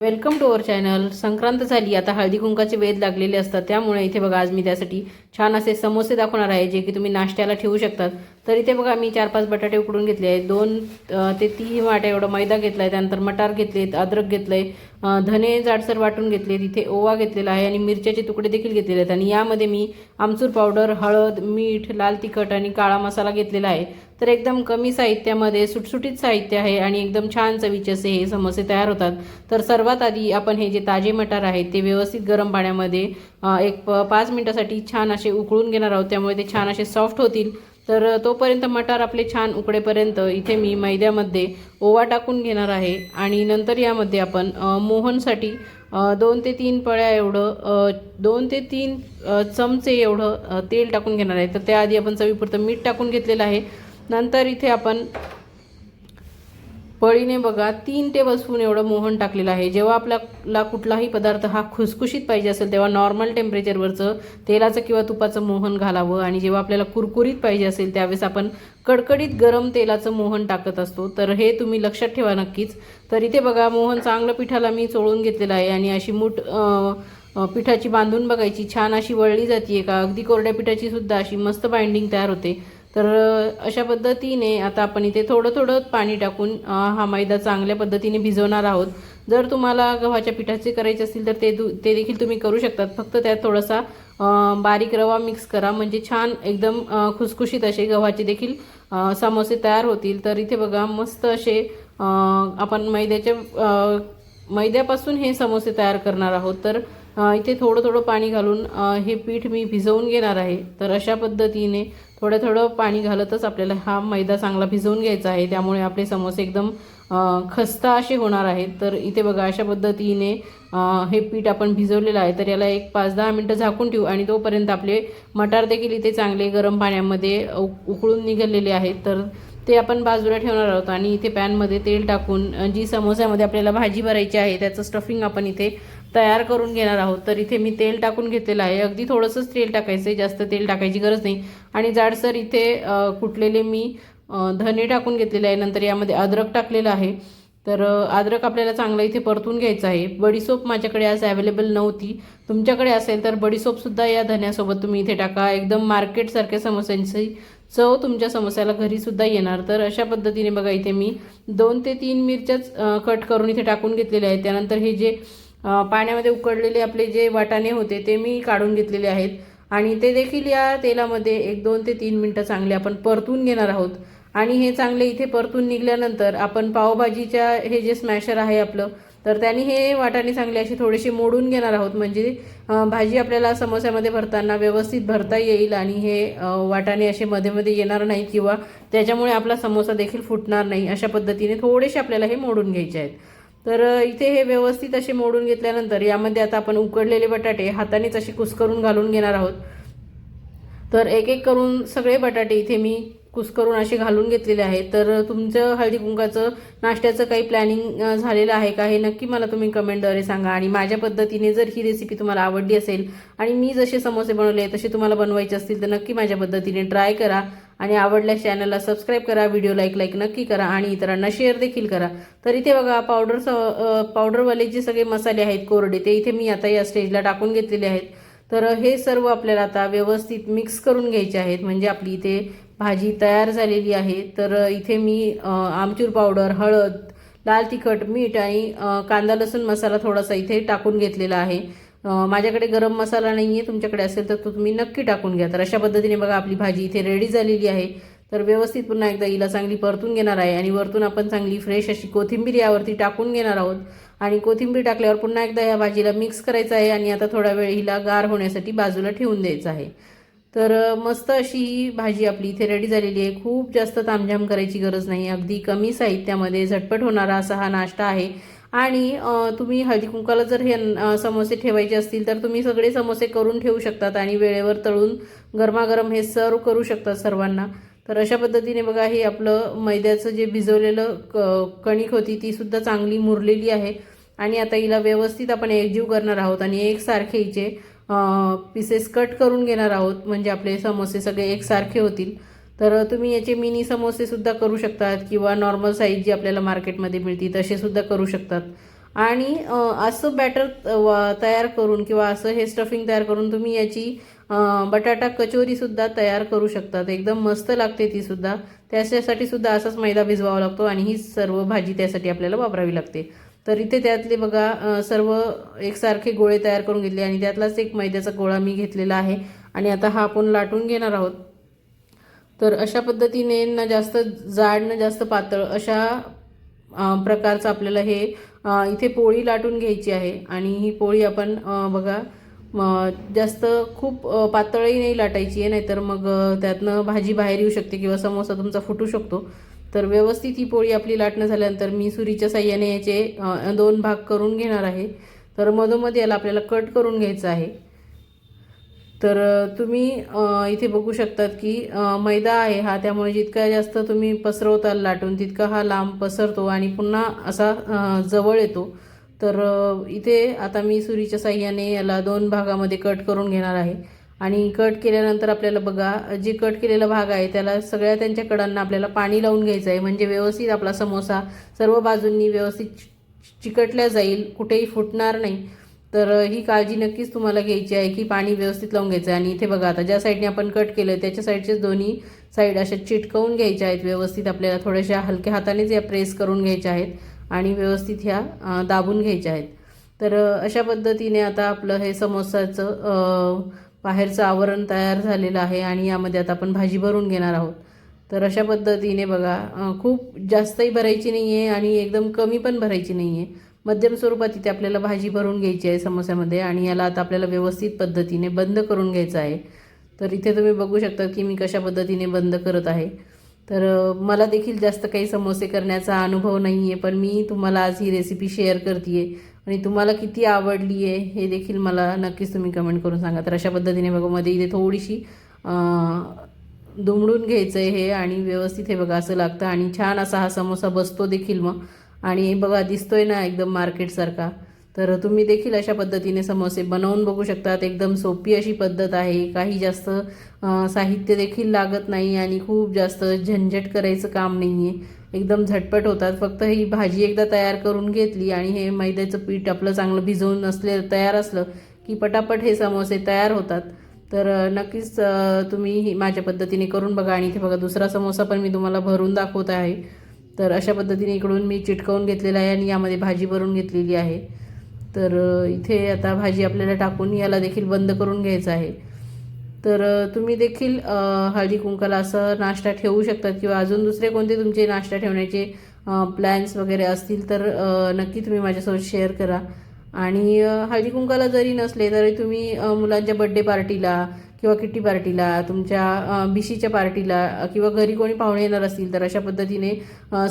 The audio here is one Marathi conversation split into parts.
Welcome to our channel. Sankranti झाली आता हळदी कुंकाचे वेध लागलेले असतात. त्यामुळे इथे बघा आज मी त्यासाठी छान असे समोसे दाखवणार आहे जे की तुम्ही नाश्त्याला ठेवू शकतात. तर इथे बघा मी चार पाच बटाटे उकडून घेतले आहेत. दोन ते तीन वाट्या एवढा मैदा घेतला आहे त्यानंतर मटार घेतलेत अद्रक घेतलं आहे धने जाडसर वाटून घेतलेत. इथे ओवा घेतलेला आहे आणि मिरच्याचे तुकडे देखील घेतलेले आहेत. आणि यामध्ये मी आमचूर पावडर हळद मीठ लाल तिखट आणि काळा मसाला घेतलेला आहे. तर एकदम कमी साहित्यामध्ये सुटसुटीत साहित्य आहे आणि एकदम छान चवीचे असे हे समोसे तयार होतात. तर सर्वात आधी आपण हे जे ताजे मटार आहेत ते व्यवस्थित गरम पाण्यामध्ये एक प पाच मिनटासाठी छान असे उकळून घेणार आहोत. त्यामुळे ते छान असे सॉफ्ट होतील. तर तोपर्यंत मटार आपले छान उकडेपर्यंत इथे मी मैद्यामध्ये ओवा टाकून घेणार आहे आणि नंतर यामध्ये आपण मोहनसाठी दोन ते तीन पळ्या एवढं दोन ते तीन चमचे एवढं तेल टाकून घेणार आहे. तर त्याआधी आपण चवीपुरतं मीठ टाकून घेतलेलं आहे. नंतर इथे आपण पळीने बघा तीन टेबलस्पून एवढं मोहन टाकलेलं आहे. जेव्हा आपल्याला कुठलाही पदार्थ हा खुसखुशीत पाहिजे असेल तेव्हा नॉर्मल टेम्परेचरवरचं तेलाचं किंवा तुपाचं मोहन घालावं आणि जेव्हा आपल्याला कुरकुरीत पाहिजे असेल त्यावेळेस आपण कडकडीत गरम तेलाचं मोहन टाकत असतो. तर हे तुम्ही लक्षात ठेवा नक्कीच. तर इथे बघा मोहन चांगलं पिठाला मी चोळून घेतलेलं आहे आणि अशी मूठ पिठाची बांधून बघायची छान अशी वळली जाते का? अगदी कोरड्या पिठाची सुद्धा अशी मस्त बाइंडिंग तयार होते. तर अशा पद्धतीने आता आपण इथे थोडं थोडं पाणी टाकून हा मैदा चांगल्या पद्धतीने भिजवणार आहोत. जर तुम्हाला गव्हाच्या पिठाचे करायचे असतील तर ते दु- ते देखील तुम्ही करू शकतात. फक्त त्यात थोडासा बारीक रवा मिक्स करा. म्हणजे छान एकदम खुसखुशीत असे गव्हाचे देखील समोसे तयार होतील. तर इथे बघा मस्त असे आपण मैद्याच्या मैद्यापासून हे समोसे तयार करणार आहोत. तर इथे थोडं थोडं पाणी घालून हे पीठ मी भिजवून घेणार आहे. तर अशा पद्धतीने थोडं थोडं पाणी घालतच आपल्याला हा मैदा चांगला भिजवून घ्यायचा आहे. त्यामुळे आपले समोसे एकदम खस्ता असे होणार आहेत. तर इथे बघा अशा पद्धतीने हे पीठ आपण भिजवलेलं आहे. तर याला एक पाच दहा मिनटं झाकून ठेवू आणि तोपर्यंत आपले मटार देखील इथे चांगले गरम पाण्यामध्ये उक- उकळून निघालेले आहेत. तर ते आपण बाजूला ठेवणार आहोत आणि इथे पॅनमध्ये तेल टाकून जी समोस्यामध्ये आपल्याला भाजी भरायची आहे त्याचं स्टफिंग आपण इथे तयार करून घेणार आहोत. तर इथे मी तेल टाकून घेतलेलं आहे. अगदी थोडंसंच तेल टाकायचं आहे जास्त तेल टाकायची गरज नाही. आणि जाडसर इथे कुटलेले मी धने टाकून घेतलेले आहे. नंतर यामध्ये अद्रक टाकलेलं आहे. तर अद्रक आपल्याला चांगलं इथे परतून घ्यायचं आहे. बडीसोप माझ्याकडे आज अवेलेबल नव्हती. तुमच्याकडे असेल तर बडीसोपसुद्धा या धन्यासोबत तुम्ही इथे टाका. एकदम मार्केटसारख्या समस्यांची चव तुमच्या समोस्याला घरीसुद्धा येणार. तर अशा पद्धतीने बघा इथे मी दोन ते तीन मिरच्याच कट करून इथे टाकून घेतलेले आहेत. त्यानंतर हे जे पाण्यामध्ये उकडलेले आपले जे वाटाणे होते ते मी काढून घेतलेले आहेत. आणि ते देखील या तेलामध्ये एक दोन ते तीन मिनटं चांगले आपण परतून घेणार आहोत. आणि हे चांगले इथे परतून निघाल्यानंतर आपण पावभाजीच्या हे जे स्मॅशर आहे आपलं तर त्यांनी हे वाटाणे चांगले असे थोडेसे मोडून घेणार आहोत. म्हणजे भाजी आपल्याला समोस्यामध्ये भरताना व्यवस्थित भरता येईल आणि हे वाटाणे असे मध्ये मध्ये येणार नाही किंवा त्याच्यामुळे आपला समोसा देखील फुटणार नाही अशा पद्धतीने थोडेसे आपल्याला हे मोडून घ्यायचे आहेत. तर इथे हे व्यवस्थित असे मोडून घेतल्यानंतर यामध्ये आता आपण उकडलेले बटाटे हातानेच असे कुस्करून घालून घेणार आहोत. तर एक एक करून सगळे बटाटे इथे मी कुस्करून असे घालून घेतलेले आहेत. तर तुमचं हळदी कुंकाचं नाश्त्याचं काही प्लॅनिंग झालेलं आहे का हे नक्की मला तुम्ही कमेंटद्वारे सांगा. आणि माझ्या पद्धतीने जर ही रेसिपी तुम्हाला आवडली असेल आणि मी जसे समोसे बनवले तसे तुम्हाला बनवायचे असतील तर नक्की माझ्या पद्धतीने ट्राय करा. आणि आवडल्यास चॅनलला सबस्क्राईब करा व्हिडिओ लाईक लाईक नक्की करा आणि इतरांना शेअर देखील करा. तर इथे बघा पावडर स पावडरवाले जे सगळे मसाले आहेत कोरडे ते इथे मी आता या स्टेजला टाकून घेतलेले आहेत. तर हे सर्व आपल्याला आता व्यवस्थित मिक्स करून घ्यायचे आहेत. म्हणजे आपली इथे भाजी तयार झालेली आहे. तर इथे मी आमचूर पावडर हळद लाल तिखट मीठ आणि कांदा लसूण मसाला थोडासा इथे टाकून घेतलेला आहे. माझ्याकडे गरम मसाला नाही आहे तुमच्याकडे असेल तर तो तुम्ही नक्की टाकून घ्या. तर अशा पद्धतीने बघा आपली भाजी इथे रेडी झालेली आहे. तर व्यवस्थित पुन्हा एकदा हिला चांगली परतून घेणार आहे आणि वरतून आपण चांगली फ्रेश अशी कोथिंबीर यावरती टाकून घेणार आहोत. आणि कोथिंबीर टाकल्यावर पुन्हा एकदा या भाजीला मिक्स करायचं आहे आणि आता थोडा वेळ हिला गार होण्यासाठी बाजूला ठेवून द्यायचं आहे. तर मस्त अशी ही भाजी आपली इथे रेडी झालेली आहे. खूप जास्त तामझाम करायची गरज नाही. अगदी कमी साहित्यामध्ये झटपट होणारा असा हा नाश्ता आहे. आणि तुम्ही हळदी कुंकाला जर हे समोसे ठेवायचे असतील तर तुम्ही सगळे समोसे करून ठेवू शकतात आणि वेळेवर तळून गरमागरम हे सर्व करू शकतात सर्वांना. तर अशा पद्धतीने बघा हे आपलं मैद्याचं जे भिजवलेलं क कणिक होती ती सुद्धा चांगली मुरलेली आहे. आणि आता हिला व्यवस्थित आपण एकजीव करणार आहोत आणि एकसारखे हिचे पीसेस कट करून घेणार आहोत. म्हणजे आपले समोसे सगळे एकसारखे होतील. तर तुम्ही याचे मिनी समोसेसुद्धा करू शकतात किंवा नॉर्मल साईज जी आपल्याला मार्केटमध्ये मिळते तसेसुद्धा करू शकतात. आणि असं बॅटर तयार करून किंवा असं हे स्टफिंग तयार करून तुम्ही याची बटाटा कचोरीसुद्धा तयार करू शकतात. एकदम मस्त लागते ती सुद्धा. त्याच्यासाठी सुद्धा असाच मैदा भिजवावा लागतो आणि ही सर्व भाजी त्यासाठी आपल्याला वापरावी लागते. तर इथे त्यातले बघा सर्व एकसारखे गोळे तयार करून घेतले आणि त्यातलाच एक मैद्याचा गोळा मी घेतलेला आहे. आणि आता हा आपण लाटून घेणार आहोत. तर अशा पद्धतीने ना जास्त जाड ना जास्त पातळ अशा प्रकारचं आपल्याला हे इथे पोळी लाटून घ्यायची आहे. आणि ही पोळी आपण बघा जास्त खूप पातळही नाही लाटायची आहे नाहीतर मग त्यातनं भाजी बाहेर येऊ शकते किंवा समोसा तुमचा फुटू शकतो. तर व्यवस्थित ही पोळी आपली लाटणं झाल्यानंतर मी सुरीच्या साह्याने याचे दोन भाग करून घेणार आहे. तर मधोमध याला आपल्याला कट करून घ्यायचं आहे. तर तुम्ही इथे बघू शकतात की मैदा आहे हा त्यामुळे जितका जास्त तुम्ही पसरवताल लाटून तितका हा लांब पसरतो आणि पुन्हा असा जवळ येतो. तर इथे आता मी सुरीच्या साह्याने याला दोन भागामध्ये कट करून घेणार आहे. आणि कट केल्यानंतर आपल्याला बघा जे कट केलेला भाग आहे त्याला सगळ्या त्यांच्या कडांना आपल्याला पाणी लावून घ्यायचं आहे म्हणजे व्यवस्थित आपला समोसा सर्व बाजूंनी व्यवस्थित चि- चिकटल्या जाईल कुठेही फुटणार नाही. तर ही काळजी नक्कीच तुम्हाला घ्यायची आहे की पाणी व्यवस्थित लावून घ्यायचं आहे. आणि इथे बघा आता ज्या साईडने आपण कट केलं आहे त्याच्या साईडचेच दोन्ही साईड अशा चिटकवून घ्यायच्या आहेत व्यवस्थित. आपल्याला थोड्याशा हलक्या हातानेच या प्रेस करून घ्यायच्या आहेत आणि व्यवस्थित ह्या दाबून घ्यायच्या आहेत. तर अशा पद्धतीने आता आपलं हे समोसाचं बाहेरचं आवरण तयार झालेलं आहे आणि यामध्ये आता आपण भाजी भरून घेणार आहोत. तर अशा पद्धतीने बघा खूप जास्तही भरायची नाही आहे आणि एकदम कमी पण भरायची नाही आहे मध्यम स्वरूपात इथे आपल्याला भाजी भरून घ्यायची आहे समोस्यामध्ये आणि याला आता आपल्याला व्यवस्थित पद्धतीने बंद करून घ्यायचं आहे. तर इथे तुम्ही बघू शकता की मी कशा पद्धतीने बंद करत आहे. तर मला देखील जास्त काही समोसे करण्याचा अनुभव नाही आहे पण मी तुम्हाला आज ही रेसिपी शेअर करते आहे आणि तुम्हाला किती आवडली आहे हे देखील मला नक्कीच तुम्ही कमेंट करून सांगा. तर अशा पद्धतीने बघा मध्ये इथे थोडीशी दुमडून घ्यायचं आहे हे आणि व्यवस्थित हे बघा असं लागतं आणि छान असा हा समोसा बसतो देखील मग. आणि बघा दिसतोय ना एकदम मार्केटसारखा तर तुम्ही देखील अशा पद्धतीने समोसे बनवून बघू शकतात. एकदम सोपी अशी पद्धत आहे. काही जास्त साहित्य देखील लागत नाही आणि खूप जास्त झंझट करायचं काम नाही आहे एकदम झटपट होतात. फक्त ही भाजी एकदा तयार करून घेतली आणि हे मैद्याचं पीठ आपलं चांगलं भिजवून असले तयार असलं की पटापट हे समोसे तयार होतात. तर नक्कीच तुम्ही माझ्या पद्धतीने करून बघा आणि इथे बघा दुसरा समोसा पण मी तुम्हाला भरून दाखवत आहे. तर अशा पद्धतीने इकडून मी चिटकवून घेतलेला आहे आणि यामध्ये भाजी भरून घेतलेली आहे. तर इथे आता भाजी आपल्याला टाकून याला देखील बंद करून घ्यायचं आहे. तर तुम्ही देखील हळदी कुंकाला असं नाश्ता ठेवू शकतात किंवा अजून दुसरे कोणते तुमचे नाश्ता ठेवण्याचे प्लॅन्स वगैरे असतील तर नक्की तुम्ही माझ्यासोबत शेअर करा. आणि हळदी कुंकाला जरी नसले तरी तुम्ही मुलांच्या बड्डे पार्टीला किंवा किट्टी पार्टीला तुमच्या भिशीच्या बिशीच्या पार्टीला किंवा घरी कोणी पाहुणे येणार असतील तर अशा पद्धतीने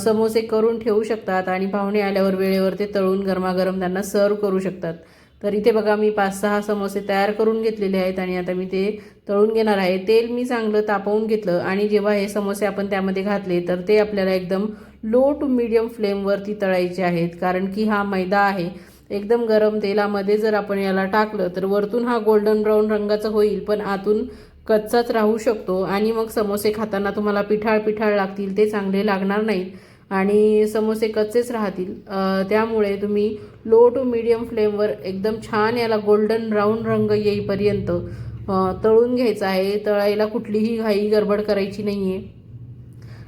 समोसे करून ठेवू शकतात आणि पाहुणे आल्यावर वेळेवर ते तळून गरमागरम त्यांना सर्व करू शकतात. तर इथे बघा मी पाच सहा समोसे तयार करून घेतलेले आहेत आणि आता मी ते तळून घेणार आहे. तेल मी चांगलं तापवून घेतलं आणि जेव्हा हे समोसे आपण त्यामध्ये घातले तर ते आपल्याला एकदम लो टू मिडियम फ्लेमवरती तळायचे आहेत. कारण की हा मैदा आहे. एकदम गरम तेलामध्ये जर आपण याला टाकलं तर वरतून हा गोल्डन ब्राऊन रंगाचा होईल पण आतून कच्चाच राहू शकतो. आणि मग समोसे खाताना तुम्हाला पिठाळ पिठाळ लागतील ते चांगले लागणार नाहीत. आणि समोसे कच्चेच राहतील. त्यामुळे तुम्ही लो टू मिडियम फ्लेमवर एकदम छान याला गोल्डन ब्राऊन रंग येईपर्यंत तळून घ्यायचं आहे. तळायला कुठलीही घाई गडबड करायची नाही आहे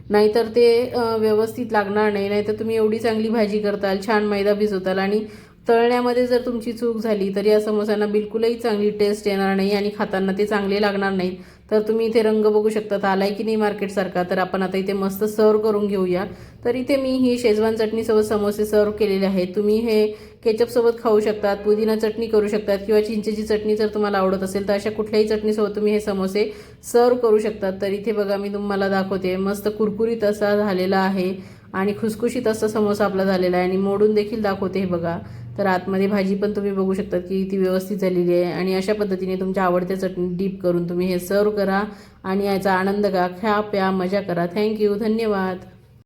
नाहीतर ते व्यवस्थित लागणार नाही. नाहीतर तुम्ही एवढी चांगली भाजी करताल छान मैदा भिजवताल आणि तळण्यामध्ये जर तुमची चूक झाली तर या समोस्यांना बिलकुलही चांगली टेस्ट येणार नाही आणि खाताना ते चांगले लागणार नाहीत. तर तुम्ही इथे रंग बघू शकता आला आहे की नाही मार्केटसारखा. तर आपण आता इथे मस्त सर्व करून घेऊया. तर इथे मी ही शेजवान चटणीसोबत समोसे सर्व केलेले आहेत. तुम्ही हे केचपसोबत खाऊ शकतात पुदिना चटणी करू शकतात किंवा चिंचेची चटणी जर तुम्हाला आवडत असेल तर अशा कुठल्याही चटणीसोबत तुम्ही हे समोसे सर्व करू शकतात. तर इथे बघा मी तुम्हाला दाखवते. मस्त कुरकुरीत असा झालेला आहे आणि खुसखुशीत असा समोसा आपला झालेला आहे आणि मोडून देखील दाखवते हे बघा. तर आतमध्ये भाजी पण तुम्ही बघू शकता की ती व्यवस्थित झालेली आहे. आणि अशा पद्धतीने तुमच्या आवडत्या चटणी डीप करून तुम्ही हे सर्व करा आणि याचा आनंद घ्या खा प्या मजा करा. थँक्यू धन्यवाद.